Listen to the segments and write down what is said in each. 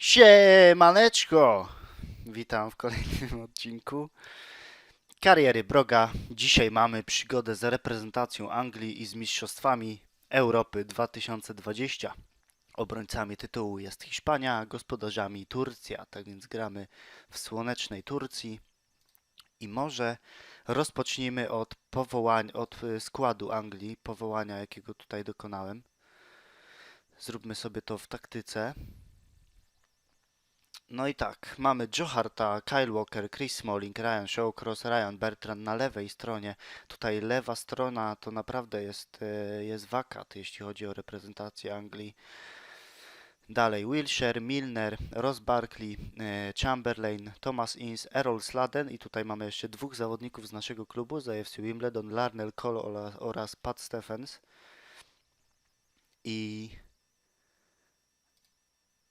Siemaneczko! Witam w kolejnym odcinku Kariery Broga. Dzisiaj mamy przygodę z reprezentacją Anglii i z Mistrzostwami Europy 2020. Obrońcami tytułu jest Hiszpania, gospodarzami Turcja, tak więc gramy w słonecznej Turcji. I może rozpocznijmy od powołań, od y, składu Anglii, powołania jakiego tutaj dokonałem. Zróbmy sobie to w taktyce. No i tak, mamy Joe Harta, Kyle Walker, Chris Smalling, Ryan Shawcross, Ryan Bertrand na lewej stronie. Tutaj lewa strona to naprawdę jest, e, jest wakat, jeśli chodzi o reprezentację Anglii. Dalej Wilshire, Milner, Ross Barkley, e, Chamberlain, Thomas Ince, Errol Sladen i tutaj mamy jeszcze dwóch zawodników z naszego klubu z AFC Wimbledon, Larnell Cole oraz, oraz Pat Stephens. I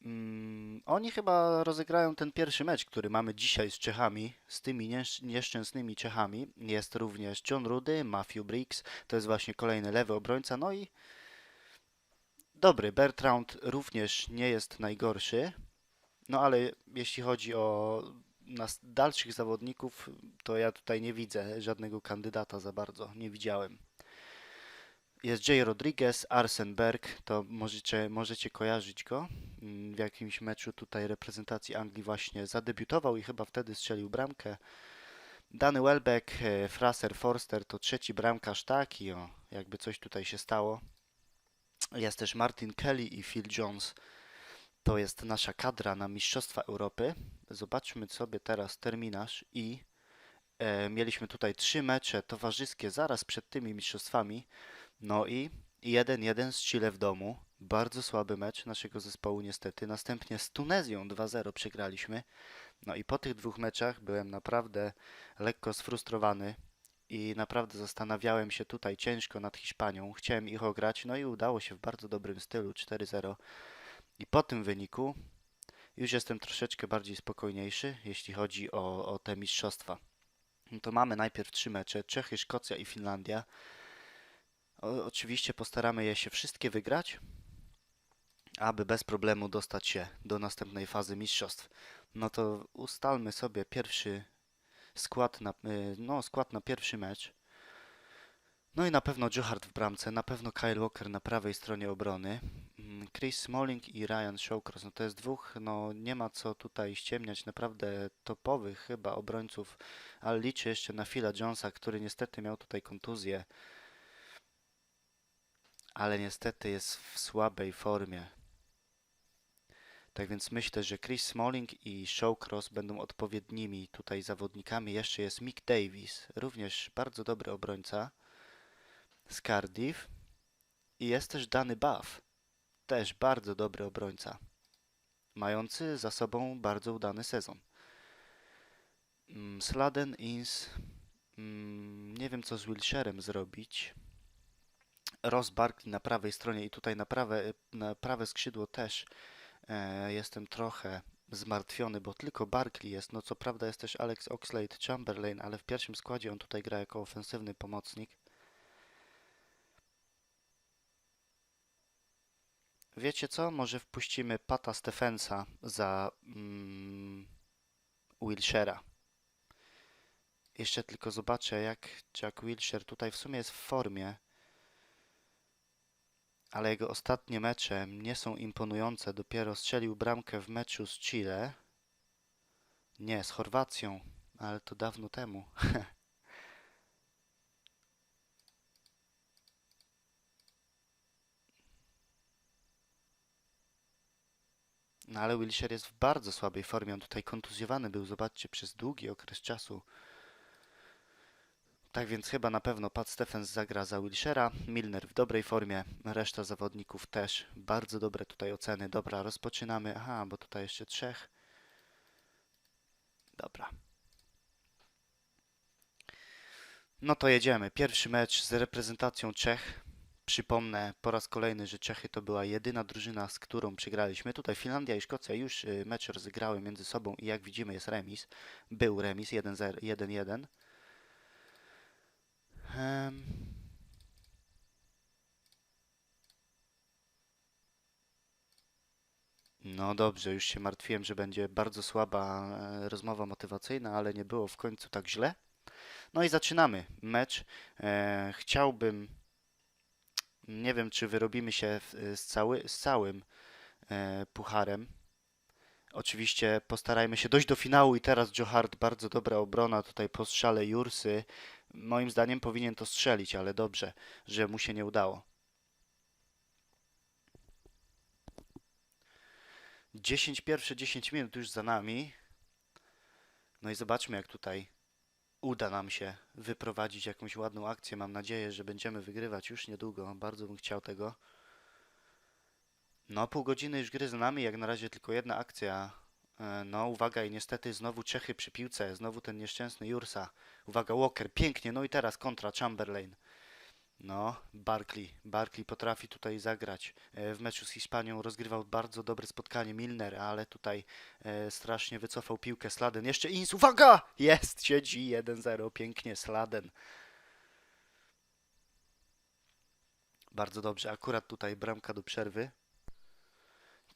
Mm, oni chyba rozegrają ten pierwszy mecz, który mamy dzisiaj z Czechami, z tymi niesz- nieszczęsnymi Czechami. Jest również John Rudy, Matthew Briggs, to jest właśnie kolejny lewy obrońca, no i dobry, Bertrand również nie jest najgorszy, no ale jeśli chodzi o nas dalszych zawodników, to ja tutaj nie widzę żadnego kandydata za bardzo, nie widziałem. Jest Jay Rodriguez, Arsen Berg, to możecie, możecie kojarzyć go. Mm, W jakimś meczu tutaj reprezentacji Anglii właśnie zadebiutował i chyba wtedy strzelił bramkę. Danny Welbeck, e, Fraser Forster to trzeci bramkarz, tak i o, jakby coś tutaj się stało. Jest też Martin Kelly i Phil Jones. To jest nasza kadra na Mistrzostwa Europy. Zobaczmy sobie teraz terminarz i e, mieliśmy tutaj trzy mecze towarzyskie zaraz przed tymi mistrzostwami. No i 1-1 z Chile w domu. Bardzo słaby mecz naszego zespołu niestety. Następnie z Tunezją 2-0 przegraliśmy. No i po tych dwóch meczach byłem naprawdę lekko sfrustrowany i naprawdę zastanawiałem się tutaj ciężko nad Hiszpanią. Chciałem ich ograć, no i udało się w bardzo dobrym stylu 4-0. I po tym wyniku już jestem troszeczkę bardziej spokojniejszy, jeśli chodzi o, o te mistrzostwa. No to mamy najpierw trzy mecze: Czechy, Szkocja i Finlandia. O, oczywiście postaramy je się wszystkie wygrać, aby bez problemu dostać się do następnej fazy mistrzostw. No to ustalmy sobie pierwszy skład na, y, no, skład na pierwszy mecz. No i na pewno Joe Hart w bramce, na pewno Kyle Walker na prawej stronie obrony, mm, Chris Smalling i Ryan Shawcross. No to jest dwóch, no nie ma co tutaj ściemniać, naprawdę topowych chyba obrońców, ale liczę jeszcze na Phila Jonesa, który niestety miał tutaj kontuzję ale niestety jest w słabej formie. Tak więc myślę, że Chris Smalling i Shawcross będą odpowiednimi tutaj zawodnikami. Jeszcze jest Mick Davis, również bardzo dobry obrońca z Cardiff. I jest też Danny Buff, też bardzo dobry obrońca, mający za sobą bardzo udany sezon. Mm, Sladen, Ins, mm, nie wiem co z Wilsherem zrobić. Ross Barkley na prawej stronie i tutaj na prawe, na prawe skrzydło też e, jestem trochę zmartwiony, bo tylko Barkley jest. No co prawda jest też Alex Oxlade Chamberlain, ale w pierwszym składzie on tutaj gra jako ofensywny pomocnik. Wiecie co? Może wpuścimy Pata Stephensa za mm, Wilshera. Jeszcze tylko zobaczę, jak Jack Wilshere tutaj w sumie jest w formie ale jego ostatnie mecze nie są imponujące. Dopiero strzelił bramkę w meczu z Chile. Nie, z Chorwacją, ale to dawno temu. No ale Wilshere jest w bardzo słabej formie. On tutaj kontuzjowany był, zobaczcie, przez długi okres czasu. Tak więc chyba na pewno Pat Stephens zagra za Wilshera, Milner w dobrej formie, reszta zawodników też bardzo dobre tutaj oceny. Dobra, rozpoczynamy. Aha, bo tutaj jeszcze trzech. Dobra. No to jedziemy. Pierwszy mecz z reprezentacją Czech. Przypomnę po raz kolejny, że Czechy to była jedyna drużyna, z którą przegraliśmy. Tutaj Finlandia i Szkocja już y, mecz rozegrały między sobą i jak widzimy jest remis. Był remis 1-0 1-1. Em, No dobrze, już się martwiłem, że będzie bardzo słaba e, rozmowa motywacyjna, ale nie było w końcu tak źle. No i zaczynamy mecz. E, chciałbym, nie wiem czy wyrobimy się w, z, cały, z całym e, pucharem. Oczywiście postarajmy się dojść do finału i teraz Joe Hart, bardzo dobra obrona tutaj po strzale Jursy. Moim zdaniem powinien to strzelić, ale dobrze, że mu się nie udało. 10 pierwsze 10 minut już za nami. No i zobaczmy jak tutaj uda nam się wyprowadzić jakąś ładną akcję. Mam nadzieję, że będziemy wygrywać już niedługo. Bardzo bym chciał tego. No, pół godziny już gry za nami, jak na razie tylko jedna akcja. E, No, uwaga, i niestety znowu Czechy przy piłce, znowu ten nieszczęsny Jursa. Uwaga, Walker, pięknie, no i teraz kontra Chamberlain. No, Barkley. Barkley potrafi tutaj zagrać. E, W meczu z Hiszpanią rozgrywał bardzo dobre spotkanie Milner, ale tutaj e, strasznie wycofał piłkę Sladen. Jeszcze Ins, uwaga! Jest, siedzi 1-0, pięknie Sladen. Bardzo dobrze, akurat tutaj bramka do przerwy.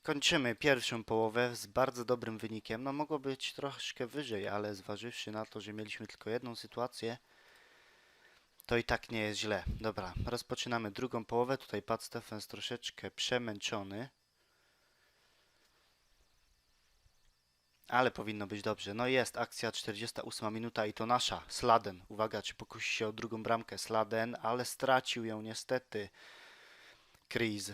Kończymy pierwszą połowę z bardzo dobrym wynikiem. No mogło być troszkę wyżej, ale zważywszy na to, że mieliśmy tylko jedną sytuację, to i tak nie jest źle. Dobra, rozpoczynamy drugą połowę. Tutaj Pat Stephens troszeczkę przemęczony. Ale powinno być dobrze. No jest akcja 48 minuta i to nasza. Sladen. Uwaga, czy pokusi się o drugą bramkę. Sladen, ale stracił ją niestety. Chris.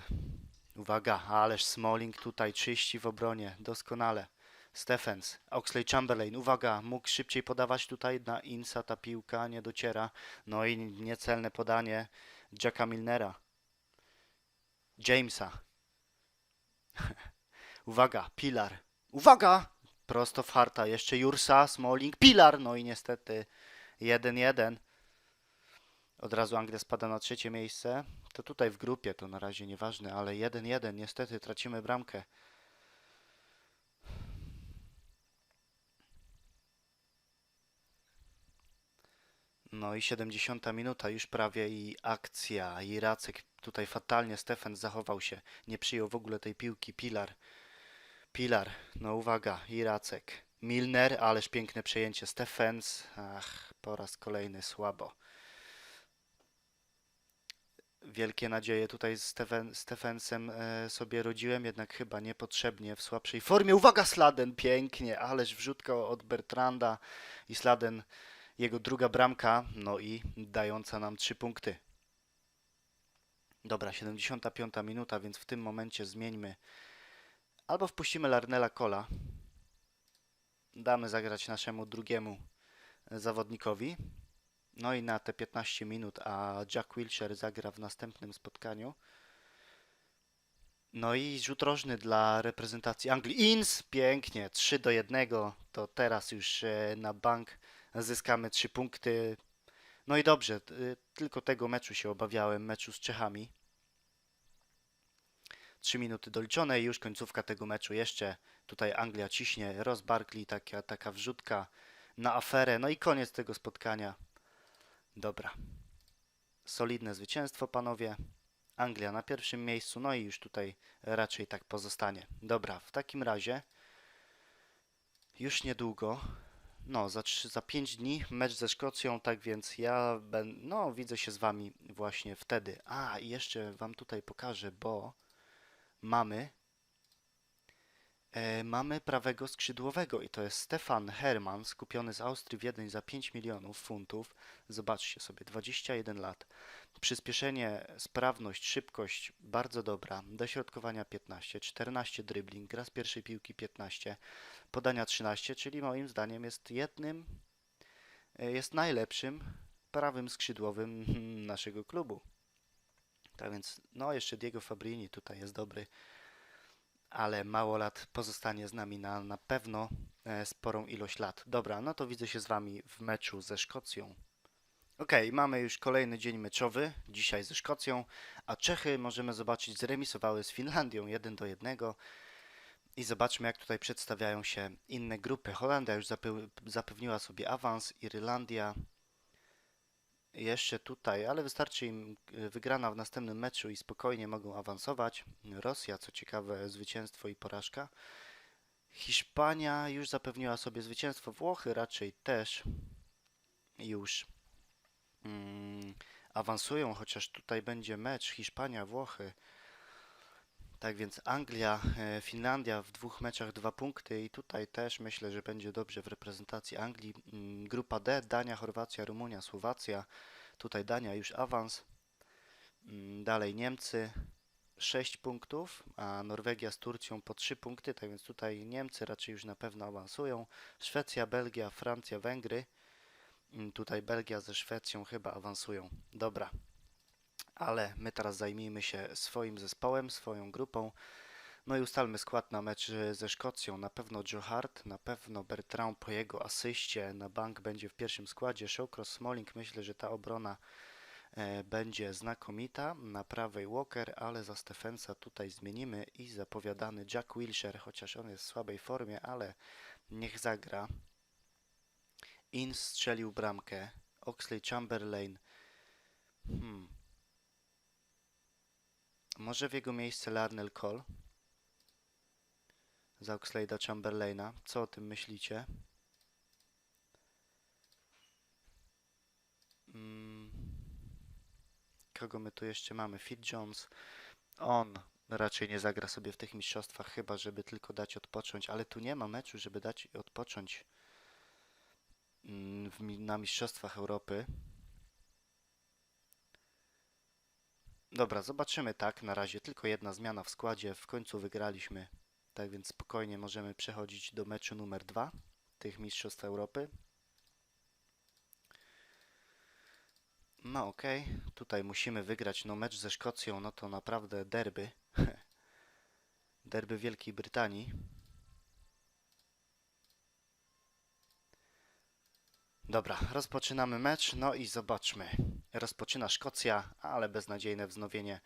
Uwaga, ależ Smalling tutaj czyści w obronie. Doskonale. Stephens, Oxley Chamberlain, uwaga, mógł szybciej podawać tutaj na Insa, ta piłka nie dociera. No i niecelne podanie Jacka Milnera. Jamesa. uwaga, Pilar. Uwaga! Prosto w harta. Jeszcze Jursa, Smalling, Pilar. No i niestety 1-1. Od razu Anglia spada na trzecie miejsce. To tutaj w grupie to na razie nieważne, ale 1-1. Niestety tracimy bramkę. No i 70 minuta już prawie i akcja. I Racek tutaj fatalnie Stefan zachował się. Nie przyjął w ogóle tej piłki. Pilar. Pilar. No uwaga. I Racek. Milner, ależ piękne przejęcie. Stefens. Ach, po raz kolejny słabo. Wielkie nadzieje tutaj z Stefen, Stefensem e, sobie rodziłem, jednak chyba niepotrzebnie w słabszej formie. Uwaga, Sladen, pięknie, ależ wrzutka od Bertranda i Sladen, jego druga bramka, no i dająca nam trzy punkty. Dobra, 75 minuta, więc w tym momencie zmieńmy. Albo wpuścimy Larnella Cola. Damy zagrać naszemu drugiemu zawodnikowi. No i na te 15 minut, a Jack Wilshere zagra w następnym spotkaniu. No i rzut rożny dla reprezentacji Anglii. Ins, pięknie, 3 do 1. To teraz już e, na bank zyskamy 3 punkty. No i dobrze, y, tylko tego meczu się obawiałem, meczu z Czechami. 3 minuty doliczone i już końcówka tego meczu. Jeszcze tutaj Anglia ciśnie, Ross Barkley, taka, taka wrzutka na aferę. No i koniec tego spotkania. Dobra. Solidne zwycięstwo, panowie. Anglia na pierwszym miejscu, no i już tutaj raczej tak pozostanie. Dobra, w takim razie już niedługo, no za, trzy- za 5 dni mecz ze Szkocją, tak więc ja ben, no, widzę się z wami właśnie wtedy. A, i jeszcze wam tutaj pokażę, bo mamy mamy prawego skrzydłowego i to jest Stefan Herman, skupiony z Austrii Wiedeń za 5 milionów funtów. Zobaczcie sobie, 21 lat. Przyspieszenie, sprawność, szybkość bardzo dobra. Dośrodkowania 15, 14 dribbling, gra z pierwszej piłki 15, podania 13, czyli moim zdaniem jest jednym, e, jest najlepszym prawym skrzydłowym naszego klubu. Tak więc, no jeszcze Diego Fabrini tutaj jest dobry ale mało lat pozostanie z nami na, na pewno e, sporą ilość lat. Dobra, no to widzę się z Wami w meczu ze Szkocją. Okej, mamy już kolejny dzień meczowy, dzisiaj ze Szkocją, a Czechy możemy zobaczyć zremisowały z Finlandią 1 do 1 i zobaczmy jak tutaj przedstawiają się inne grupy. Holandia już zape- zapewniła sobie awans, Irlandia jeszcze tutaj, ale wystarczy im y, wygrana w następnym meczu i spokojnie mogą awansować. Rosja, co ciekawe, zwycięstwo i porażka. Hiszpania już zapewniła sobie zwycięstwo, Włochy raczej też już mm, awansują, chociaż tutaj będzie mecz Hiszpania-Włochy. Tak więc Anglia, e, Finlandia w dwóch meczach dwa punkty i tutaj też myślę, że będzie dobrze w reprezentacji Anglii. Mm, Grupa D, Dania, Chorwacja, Rumunia, Słowacja. Tutaj Dania już awans. Mm, Dalej Niemcy 6 punktów, a Norwegia z Turcją po 3 punkty, tak więc tutaj Niemcy raczej już na pewno awansują. Szwecja, Belgia, Francja, Węgry. Mm, Tutaj Belgia ze Szwecją chyba awansują. Dobra. Ale my teraz zajmijmy się swoim zespołem, swoją grupą. No i ustalmy skład na mecz e, ze Szkocją. Na pewno Joe Hart, na pewno Bertrand po jego asyście na bank będzie w pierwszym składzie. Shawcross, Smalling, myślę, że ta obrona e, będzie znakomita. Na prawej Walker, ale za Stephensa tutaj zmienimy i zapowiadany Jack Wilshere, chociaż on jest w słabej formie, ale niech zagra. Ince strzelił bramkę. Oxley Chamberlain. Hmm. Może w jego miejsce Larnell Cole za Oxley'a Chamberlaina. Co o tym myślicie? Mm. Kogo my tu jeszcze mamy? Fit Jones. On raczej nie zagra sobie w tych mistrzostwach, chyba żeby tylko dać odpocząć, ale tu nie ma meczu, żeby dać odpocząć mm, na mistrzostwach Europy. Dobra, zobaczymy tak. Na razie tylko jedna zmiana w składzie. W końcu wygraliśmy. Tak więc spokojnie możemy przechodzić do meczu numer dwa tych Mistrzostw Europy. No okej, tutaj musimy wygrać. No mecz ze Szkocją, no to naprawdę derby. derby Wielkiej Brytanii. Dobra, rozpoczynamy mecz. No i zobaczmy. Rozpoczyna Szkocja, ale beznadziejne wznowienie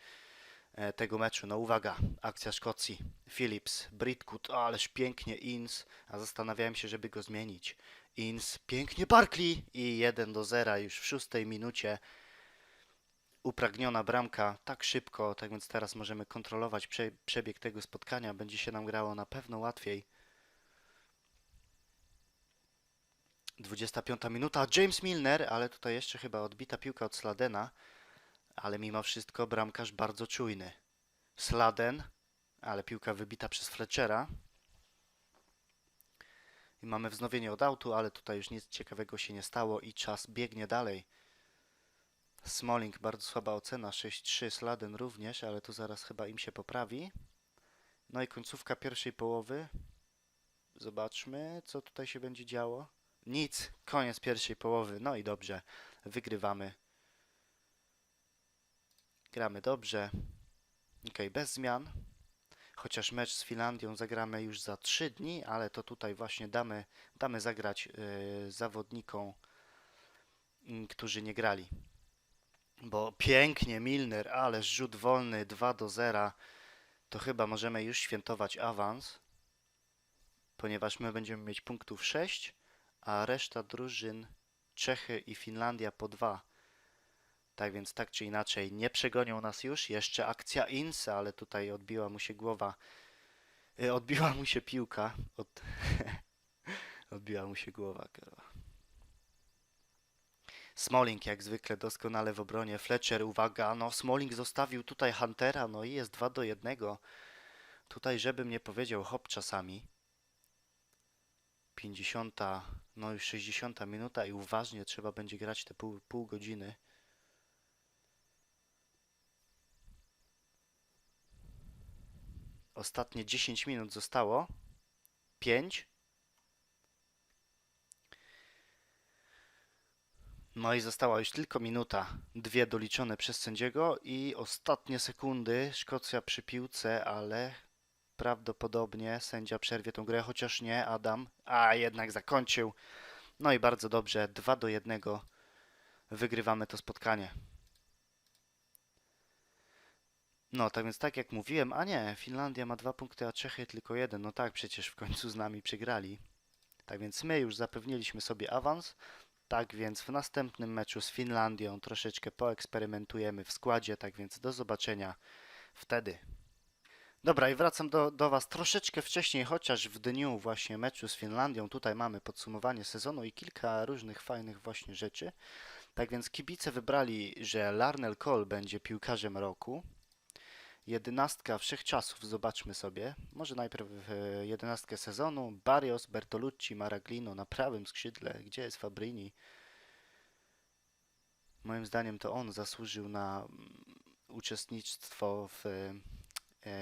e, tego meczu. No uwaga, akcja Szkocji. Phillips, Britwood, ależ pięknie Ins, a zastanawiałem się, żeby go zmienić. Ins, pięknie Barkley i 1 do 0 już w szóstej minucie. Upragniona bramka tak szybko, tak więc teraz możemy kontrolować prze, przebieg tego spotkania. Będzie się nam grało na pewno łatwiej. 25 minuta, James Milner, ale tutaj jeszcze chyba odbita piłka od Sladena, ale mimo wszystko bramkarz bardzo czujny. Sladen, ale piłka wybita przez Fletchera. I mamy wznowienie od autu, ale tutaj już nic ciekawego się nie stało i czas biegnie dalej. Smalling, bardzo słaba ocena, 6-3, Sladen również, ale tu zaraz chyba im się poprawi. No i końcówka pierwszej połowy. Zobaczmy, co tutaj się będzie działo. Nic, koniec pierwszej połowy. No i dobrze, wygrywamy. Gramy dobrze. Ok, bez zmian. Chociaż mecz z Finlandią zagramy już za 3 dni, ale to tutaj właśnie damy, damy zagrać yy, zawodnikom, mm, którzy nie grali. Bo pięknie Milner, ale rzut wolny 2 do 0. To chyba możemy już świętować awans, ponieważ my będziemy mieć punktów 6 a reszta drużyn Czechy i Finlandia po dwa. Tak więc tak czy inaczej nie przegonią nas już. Jeszcze akcja Insa, ale tutaj odbiła mu się głowa. Y, Odbiła mu się piłka. Od... odbiła mu się głowa. kurwa. Smalling jak zwykle doskonale w obronie. Fletcher, uwaga, no Smalling zostawił tutaj Huntera, no i jest 2 do 1. Tutaj, żebym nie powiedział hop czasami. 50, no już 60 minuta i uważnie trzeba będzie grać te pół, pół godziny. Ostatnie 10 minut zostało. 5. No i została już tylko minuta. Dwie doliczone przez sędziego i ostatnie sekundy. Szkocja przy piłce, ale prawdopodobnie sędzia przerwie tą grę, chociaż nie, Adam. A jednak zakończył. No i bardzo dobrze, 2 do 1 wygrywamy to spotkanie. No, tak więc tak jak mówiłem, a nie, Finlandia ma dwa punkty, a Czechy tylko jeden. No tak, przecież w końcu z nami przegrali. Tak więc my już zapewniliśmy sobie awans. Tak więc w następnym meczu z Finlandią troszeczkę poeksperymentujemy w składzie, tak więc do zobaczenia wtedy. Dobra, i wracam do, do Was troszeczkę wcześniej, chociaż w dniu właśnie meczu z Finlandią. Tutaj mamy podsumowanie sezonu i kilka różnych fajnych właśnie rzeczy. Tak więc kibice wybrali, że Larnell Cole będzie piłkarzem roku. Jedenastka wszechczasów, zobaczmy sobie. Może najpierw e, jedenastkę sezonu. Barrios, Bertolucci, Maraglino na prawym skrzydle. Gdzie jest Fabrini? Moim zdaniem to on zasłużył na mm, uczestnictwo w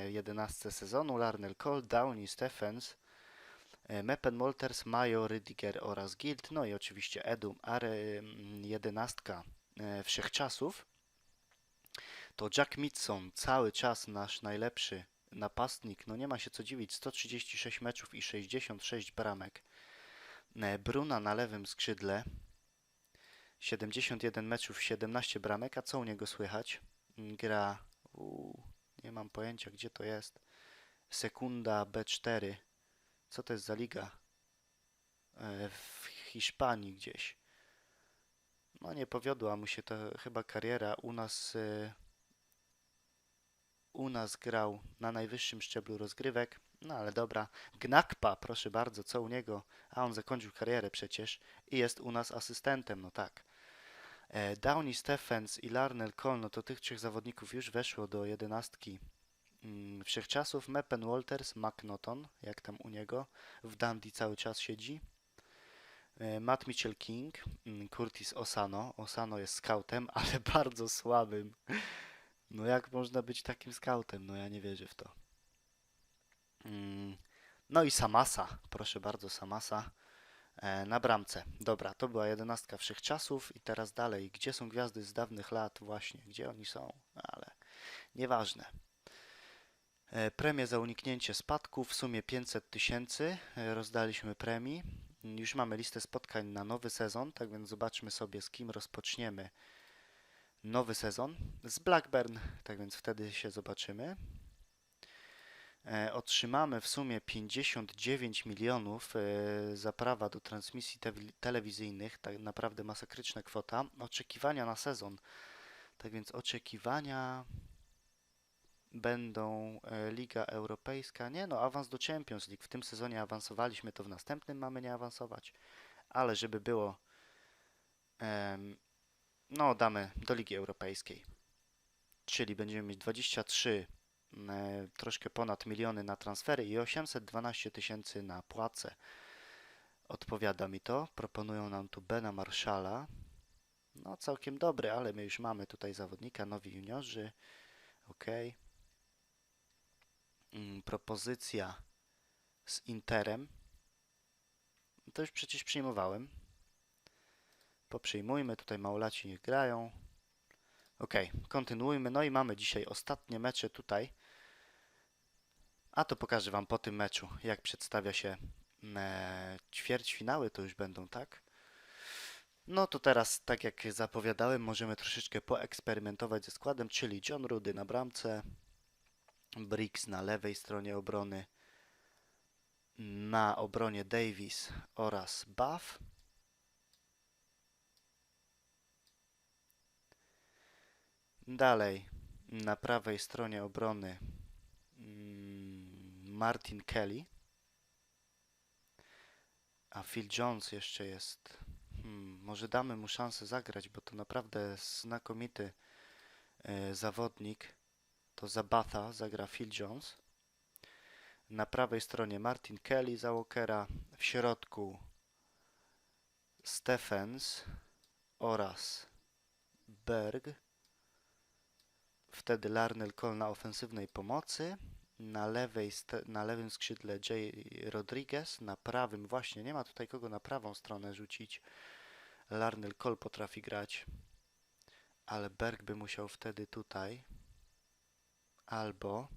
jedenastce sezonu. Larnell Cole, Downey, Stephens, e, Meppen, Molters, Mayo, Rydiger oraz Gilt. No i oczywiście Edu, ale mm, jedenastka e, wszechczasów to Jack Mitson, cały czas nasz najlepszy napastnik. No nie ma się co dziwić, 136 meczów i 66 bramek. E, Bruna na lewym skrzydle, 71 meczów, 17 bramek. A co u niego słychać? Mm, Gra, uu, nie mam pojęcia gdzie to jest. Sekunda B4. Co to jest za liga? E, W Hiszpanii gdzieś. No nie powiodła mu się to chyba kariera. U nas e, u nas grał na najwyższym szczeblu rozgrywek. No ale dobra. Gnakpa, proszę bardzo, co u niego? A on zakończył karierę przecież i jest u nas asystentem, no tak. E, Downey Stephens i Larnell Cole, no to tych trzech zawodników już weszło do jedenastki mm, wszechczasów. Meppen Walters, McNaughton, jak tam u niego, w Dundee cały czas siedzi. E, Matt Mitchell King, mm, Curtis Osano. Osano jest scoutem, ale bardzo słabym. No jak można być takim scoutem? No ja nie wierzę w to. Mm, No i Samasa, proszę bardzo, Samasa na bramce. Dobra, to była jedenastka wszechczasów i teraz dalej. Gdzie są gwiazdy z dawnych lat? Właśnie, gdzie oni są? Ale nieważne. E, Premie za uniknięcie spadku, w sumie 500 tysięcy e, rozdaliśmy premii. Już mamy listę spotkań na nowy sezon, tak więc zobaczmy sobie z kim rozpoczniemy nowy sezon z Blackburn, tak więc wtedy się zobaczymy. E, Otrzymamy w sumie 59 milionów e, za prawa do transmisji te- telewizyjnych, tak naprawdę masakryczna kwota. Oczekiwania na sezon, tak więc oczekiwania będą e, Liga Europejska, nie no, awans do Champions League. W tym sezonie awansowaliśmy, to w następnym mamy nie awansować, ale żeby było no, damy do Ligi Europejskiej. Czyli będziemy mieć 23, e, troszkę ponad miliony na transfery i 812 tysięcy na płace. Odpowiada mi to. Proponują nam tu Bena Marszala. No, całkiem dobry, ale my już mamy tutaj zawodnika, nowi juniorzy. Ok. Mm, propozycja z Interem. To już przecież przyjmowałem. Poprzyjmujmy, tutaj małolaci niech grają. Ok, kontynuujmy. No i mamy dzisiaj ostatnie mecze tutaj. A to pokażę Wam po tym meczu, jak przedstawia się e, ćwierćfinały, to już będą, tak? No to teraz, tak jak zapowiadałem, możemy troszeczkę poeksperymentować ze składem, czyli John Rudy na bramce, Briggs na lewej stronie obrony, na obronie Davis oraz Buff. Dalej, na prawej stronie obrony Martin Kelly. A Phil Jones jeszcze jest. Hmm, może damy mu szansę zagrać, bo to naprawdę znakomity e, zawodnik. To za Batha zagra Phil Jones. Na prawej stronie Martin Kelly za Walkera. W środku Stephens oraz Berg. Wtedy Larnell Cole na ofensywnej pomocy. Na, lewej, na lewym skrzydle Jay Rodriguez. Na prawym właśnie, nie ma tutaj kogo na prawą stronę rzucić. Larnell Cole potrafi grać. Ale Berg by musiał wtedy tutaj. Albo...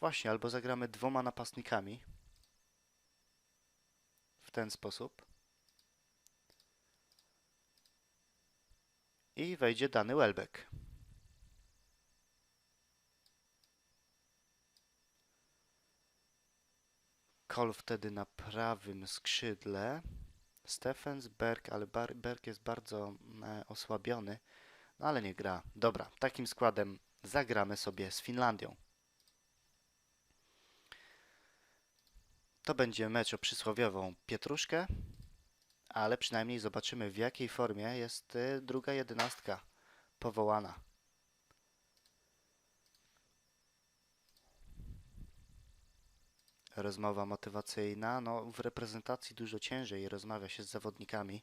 Właśnie, albo zagramy dwoma napastnikami. W ten sposób. I wejdzie dany Welbeck. Kol wtedy na prawym skrzydle. Stephens, Berg, ale Berg jest bardzo e, osłabiony, no ale nie gra. Dobra, takim składem zagramy sobie z Finlandią. To będzie mecz o przysłowiową pietruszkę, ale przynajmniej zobaczymy w jakiej formie jest y, druga jedenastka powołana. Rozmowa motywacyjna, no w reprezentacji dużo ciężej rozmawia się z zawodnikami.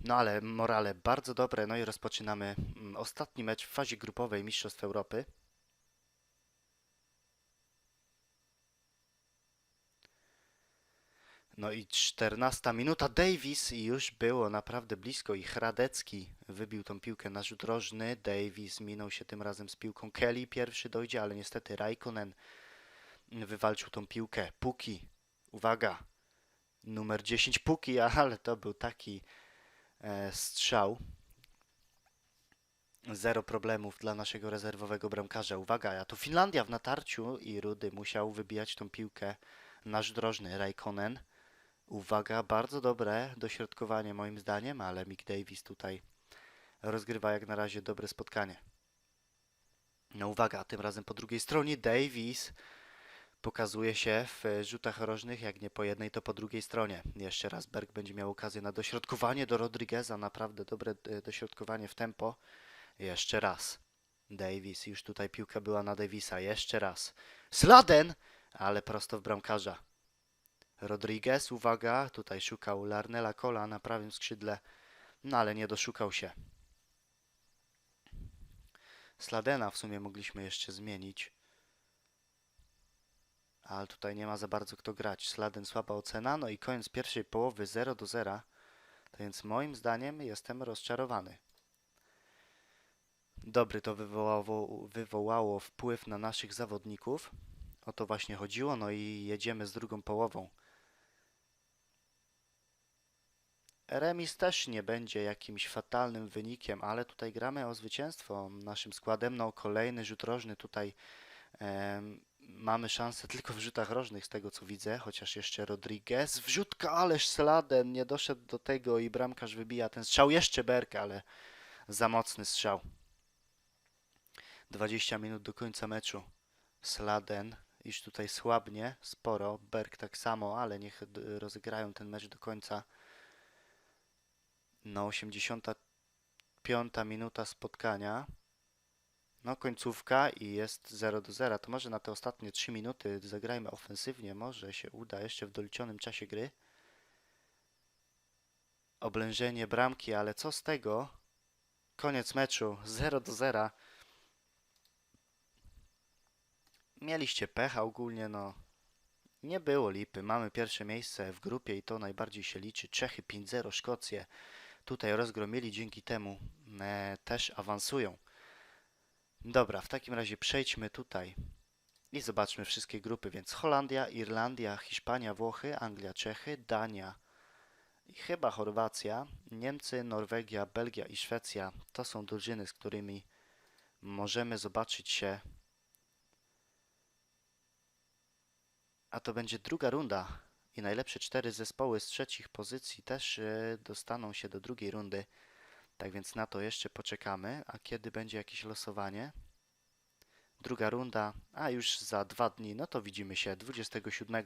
No ale morale bardzo dobre, no i rozpoczynamy mm, ostatni mecz w fazie grupowej Mistrzostw Europy. No i 14 minuta Davis i już było naprawdę blisko i Hradecki wybił tą piłkę na rzut rożny. Davis minął się tym razem z piłką. Kelly pierwszy dojdzie, ale niestety Raikkonen wywalczył tą piłkę. Puki, uwaga, numer 10 Puki, ale to był taki e, strzał. Zero problemów dla naszego rezerwowego bramkarza. Uwaga, a to Finlandia w natarciu i Rudy musiał wybijać tą piłkę na rzut rożny. Raikkonen. Uwaga, bardzo dobre dośrodkowanie moim zdaniem, ale Mick Davis tutaj rozgrywa jak na razie dobre spotkanie. No uwaga, tym razem po drugiej stronie Davis pokazuje się w rzutach rożnych, jak nie po jednej, to po drugiej stronie. Jeszcze raz Berg będzie miał okazję na dośrodkowanie do Rodrigueza, naprawdę dobre e, dośrodkowanie w tempo. Jeszcze raz. Davis, już tutaj piłka była na Davisa, jeszcze raz. Sladen, ale prosto w bramkarza. Rodriguez, uwaga, tutaj szukał Larnella Cola na prawym skrzydle, no ale nie doszukał się. Sladena w sumie mogliśmy jeszcze zmienić, ale tutaj nie ma za bardzo kto grać. Sladen słaba ocena, no i koniec pierwszej połowy 0 do 0, to więc moim zdaniem jestem rozczarowany. Dobry to wywołało, wywołało wpływ na naszych zawodników. O to właśnie chodziło, no i jedziemy z drugą połową. Remis też nie będzie jakimś fatalnym wynikiem, ale tutaj gramy o zwycięstwo naszym składem. No kolejny rzut rożny tutaj em, mamy szansę tylko w rzutach rożnych z tego co widzę, chociaż jeszcze Rodriguez. Wrzutka, ależ Sladen nie doszedł do tego i bramkarz wybija ten strzał. Jeszcze Berka, ale za mocny strzał. 20 minut do końca meczu. Sladen iż tutaj słabnie sporo. Berg tak samo, ale niech rozegrają ten mecz do końca. No, 85 minuta spotkania. No, końcówka i jest 0 do 0. To może na te ostatnie 3 minuty zagrajmy ofensywnie. Może się uda jeszcze w doliczonym czasie gry. Oblężenie bramki, ale co z tego? Koniec meczu 0 do 0. Mieliście pecha ogólnie, no. Nie było lipy. Mamy pierwsze miejsce w grupie i to najbardziej się liczy. Czechy 5-0, Szkocję tutaj rozgromili, dzięki temu e, też awansują. Dobra, w takim razie przejdźmy tutaj i zobaczmy wszystkie grupy, więc Holandia, Irlandia, Hiszpania, Włochy, Anglia, Czechy, Dania i chyba Chorwacja, Niemcy, Norwegia, Belgia i Szwecja to są drużyny, z którymi możemy zobaczyć się. A to będzie druga runda i najlepsze cztery zespoły z trzecich pozycji też e, dostaną się do drugiej rundy. Tak więc na to jeszcze poczekamy. A kiedy będzie jakieś losowanie? Druga runda, a już za dwa dni, no to widzimy się 27.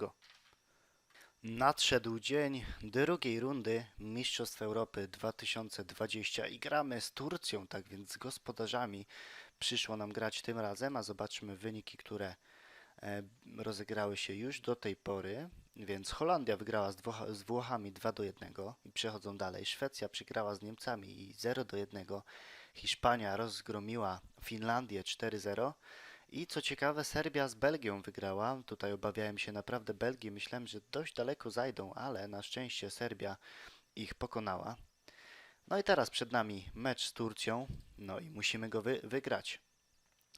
Nadszedł dzień drugiej rundy Mistrzostw Europy 2020 i gramy z Turcją, tak więc z gospodarzami przyszło nam grać tym razem, a zobaczmy wyniki, które e, rozegrały się już do tej pory. Więc Holandia wygrała z, Włoch- z Włochami 2 do 1 i przechodzą dalej. Szwecja przegrała z Niemcami i 0 do 1. Hiszpania rozgromiła Finlandię 4-0. I co ciekawe, Serbia z Belgią wygrała. Tutaj obawiałem się naprawdę Belgii. Myślałem, że dość daleko zajdą, ale na szczęście Serbia ich pokonała. No i teraz przed nami mecz z Turcją. No i musimy go wy- wygrać.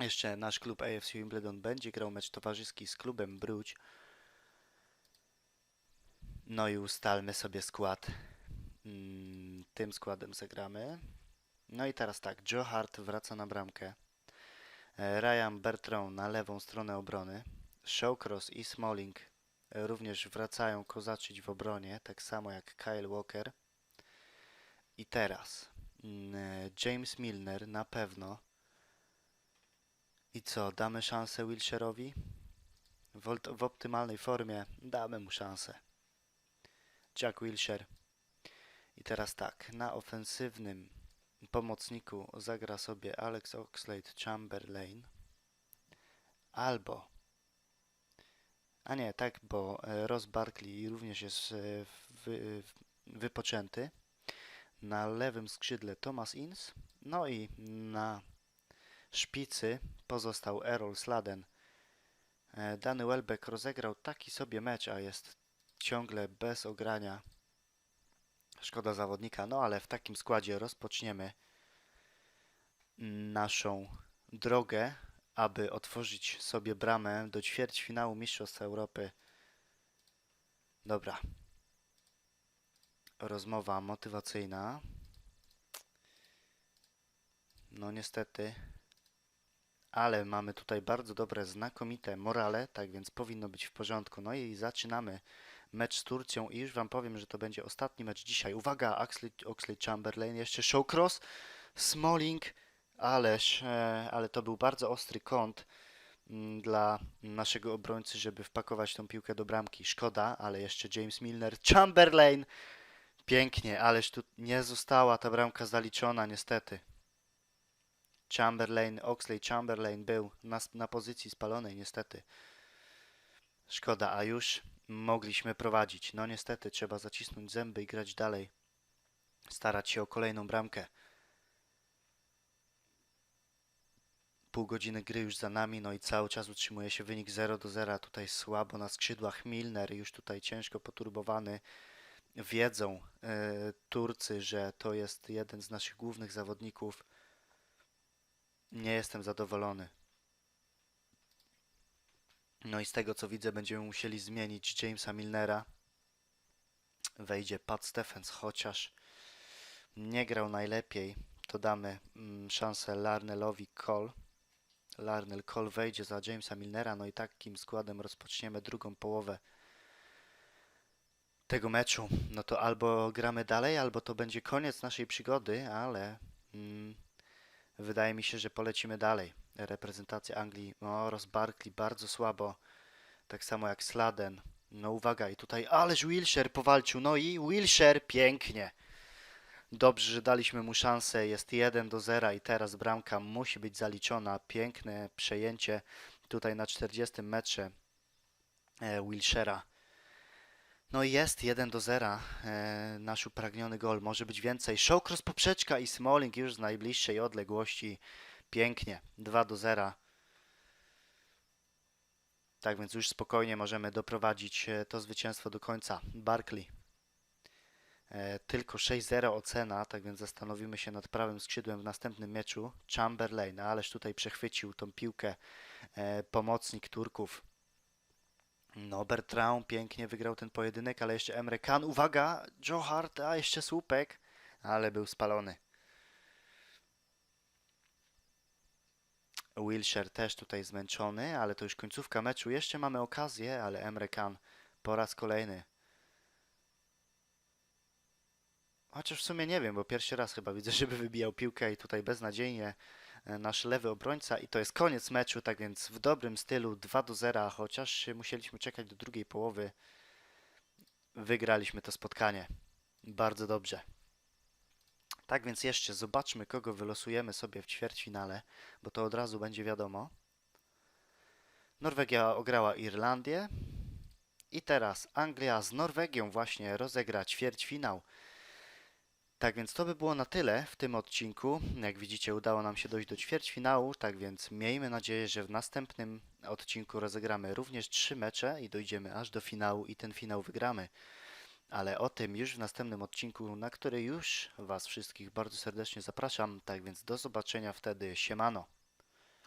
Jeszcze nasz klub AFC Wimbledon będzie grał mecz towarzyski z klubem Bruges. No i ustalmy sobie skład. Mm, Tym składem zagramy. No i teraz tak, Joe Hart wraca na bramkę. E, Ryan Bertrand na lewą stronę obrony. Shawcross i Smalling e, również wracają kozaczyć w obronie, tak samo jak Kyle Walker. I teraz mm, e, James Milner na pewno. I co, damy szansę Wilsherowi? W, w optymalnej formie damy mu szansę. Jack Wilshere. I teraz tak, na ofensywnym pomocniku zagra sobie Alex Oxlade-Chamberlain albo a nie, tak, bo e, Ross Barkley również jest e, wy, wypoczęty. Na lewym skrzydle Thomas Ince. No i na szpicy pozostał Errol Sladen. E, Danny Welbeck rozegrał taki sobie mecz, a jest ciągle bez ogrania. Szkoda zawodnika, no ale w takim składzie rozpoczniemy naszą drogę, aby otworzyć sobie bramę do ćwierćfinału Mistrzostw Europy. Dobra. Rozmowa motywacyjna. No niestety. Ale mamy tutaj bardzo dobre, znakomite morale, tak więc powinno być w porządku. No i zaczynamy mecz z Turcją i już Wam powiem, że to będzie ostatni mecz dzisiaj. Uwaga, Oxley, Oxley Chamberlain, jeszcze Showcross, Smalling, ależ, e, ale to był bardzo ostry kąt mm, dla naszego obrońcy, żeby wpakować tą piłkę do bramki. Szkoda, ale jeszcze James Milner, Chamberlain, pięknie, ależ tu nie została ta bramka zaliczona niestety. Chamberlain, Oxley Chamberlain był na, na pozycji spalonej niestety. Szkoda, a już mogliśmy prowadzić. No niestety trzeba zacisnąć zęby i grać dalej. Starać się o kolejną bramkę. Pół godziny gry już za nami, no i cały czas utrzymuje się wynik 0 do 0. Tutaj słabo na skrzydłach Milner, już tutaj ciężko poturbowany. Wiedzą e, Turcy, że to jest jeden z naszych głównych zawodników. Nie jestem zadowolony. No i z tego co widzę, będziemy musieli zmienić Jamesa Milnera. Wejdzie Pat Stephens, chociaż nie grał najlepiej, to damy mm, szansę Larnelowi Cole. Larnell Cole wejdzie za Jamesa Milnera, no i takim składem rozpoczniemy drugą połowę tego meczu. No to albo gramy dalej, albo to będzie koniec naszej przygody, ale mm, wydaje mi się, że polecimy dalej. Reprezentacja Anglii, no Ross Barkley bardzo słabo, tak samo jak Sladen. No uwaga, i tutaj ależ Wilshire powalczył, no i Wilshire pięknie. Dobrze, że daliśmy mu szansę. Jest 1 do 0 i teraz bramka musi być zaliczona. Piękne przejęcie tutaj na 40 metrze e, Wilshera. No i jest 1 do 0. E, nasz upragniony gol. Może być więcej. Showcross poprzeczka i Smalling już z najbliższej odległości. Pięknie. 2 do 0. Tak więc już spokojnie możemy doprowadzić e, to zwycięstwo do końca. Barkley. E, tylko 6-0 ocena, tak więc zastanowimy się nad prawym skrzydłem w następnym meczu. Chamberlain, no ależ tutaj przechwycił tą piłkę e, pomocnik Turków. No, Bertrand pięknie wygrał ten pojedynek, ale jeszcze Emre Can. Uwaga, Joe Hart, a jeszcze słupek, ale był spalony. Wilshire też tutaj zmęczony, ale to już końcówka meczu. Jeszcze mamy okazję, ale Emre Can po raz kolejny Chociaż w sumie nie wiem, bo pierwszy raz chyba widzę, żeby wybijał piłkę i tutaj beznadziejnie e, nasz lewy obrońca i to jest koniec meczu, tak więc w dobrym stylu 2 do 0, chociaż musieliśmy czekać do drugiej połowy. Wygraliśmy to spotkanie. Bardzo dobrze. Tak więc jeszcze zobaczmy, kogo wylosujemy sobie w ćwierćfinale, bo to od razu będzie wiadomo. Norwegia ograła Irlandię i teraz Anglia z Norwegią właśnie rozegra ćwierćfinał. Tak więc to by było na tyle w tym odcinku. Jak widzicie, udało nam się dojść do ćwierćfinału, tak więc miejmy nadzieję, że w następnym odcinku rozegramy również trzy mecze i dojdziemy aż do finału i ten finał wygramy. Ale o tym już w następnym odcinku, na który już Was wszystkich bardzo serdecznie zapraszam. Tak więc do zobaczenia wtedy. Siemano.